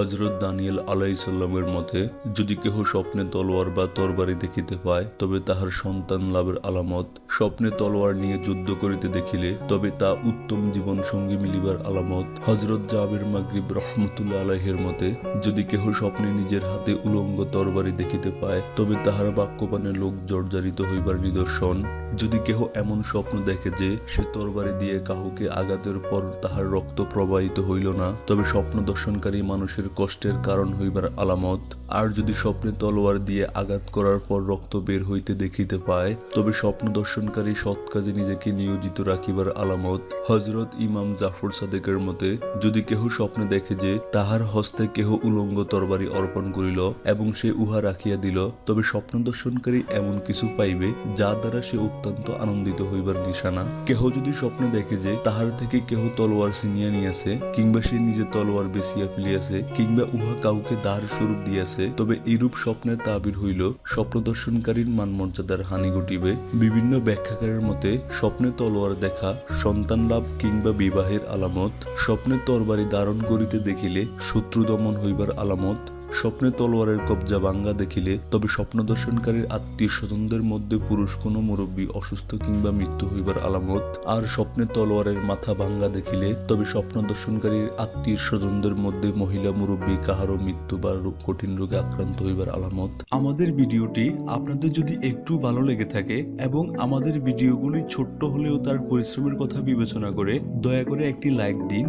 হজরত দানিয়েল আলাইসাল্লামের মতে, যদি কেহ স্বপ্নে তলোয়ার বা তরবারি দেখিতে পায়, তবে তাহার সন্তান লাভের আলামত। স্বপ্নে তলোয়ার নিয়ে যুদ্ধ করিতে দেখিলে, তবে তা উত্তম জীবন সঙ্গী মিলিবার আলামত। হজরত জাবির মাগরিব রহমতুল্লাহ আলাহের মতে, যদি কেহ স্বপ্নে নিজের হাতে উলঙ্গ তরবারি দেখিতে পায়, তবে তাহার বাক্যবানে লোক জর্জরিত হইবার নিদর্শন। যদি কেহ এমন স্বপ্ন দেখে যে, সে তরবারি দিয়ে কাহুকে আঘাতের পর তাহার রক্ত প্রবাহিত হইল না, তবে স্বপ্ন দর্শনকারী মানুষের কষ্টের কারণ হইবার আলামত। আর যদি স্বপ্নে তলোয়ার দিয়ে আঘাত করার পর রক্ত বের হইতে দেখিতে পায়, তবে স্বপ্ন দর্শনকারী সৎ কাজে নিজেকে নিয়োজিত রাখিবার আলামত। হজরত ইমাম জাফর সাদেকের মতে, যদি কেহ স্বপ্নে দেখে যে তাহার হস্তে কেহ উলঙ্গ তরবারি অর্পণ করিল এবং সে উহা রাখিয়া দিল, তবে স্বপ্ন দর্শনকারী এমন কিছু পাইবে যা দ্বারা সে অত্যন্ত আনন্দিত হইবার নিশানা। কেহ যদি স্বপ্নে দেখে যে তাহার থেকে কেহ তলোয়ার ছিনিয়া নিয়েছে, কিংবা সে নিজে তলোয়ার বেসিয়া ফেলিয়াছে কিংবা উহা কাউকে দ্বার স্বরূপ দিয়াছে, তবে এরূপ স্বপ্নের তাবির হইল স্বপ্ন দর্শনকারীর মান মর্যাদার হানি ঘটিবে। বিভিন্ন ব্যাখ্যাকারের মতে, স্বপ্নে তলোয়ার দেখা, সন্তান লাভ কিংবা বিবাহের আলামত, স্বপ্নে তরবারি ধারণ করিতে দেখিলে শত্রু দমন হইবার আলামত স্বপ্নে তলোয়ারের কবজা ভাঙ্গা দেখিলে তবে স্বপ্ন দর্শনকারীর আত্মীয় স্বজনদের মধ্যে পুরুষ কোনো মুরব্বী অসুস্থ কিংবা মৃত্যু হইবার আলামত। আর স্বপ্নে তলোয়ারের মাথা ভাঙ্গা দেখিলে তবে স্বপ্ন দর্শনকারীর আত্মীয় স্বজনদের মধ্যে মহিলা মুরব্বী কাহারও মৃত্যু বা কঠিন রোগে আক্রান্ত হইবার আলামত। আমাদের ভিডিওটি আপনাদের যদি একটু ভালো লেগে থাকে এবং আমাদের ভিডিওগুলি ছোট্ট হলেও তার পরিশ্রমের কথা বিবেচনা করে দয়া করে একটি লাইক দিন।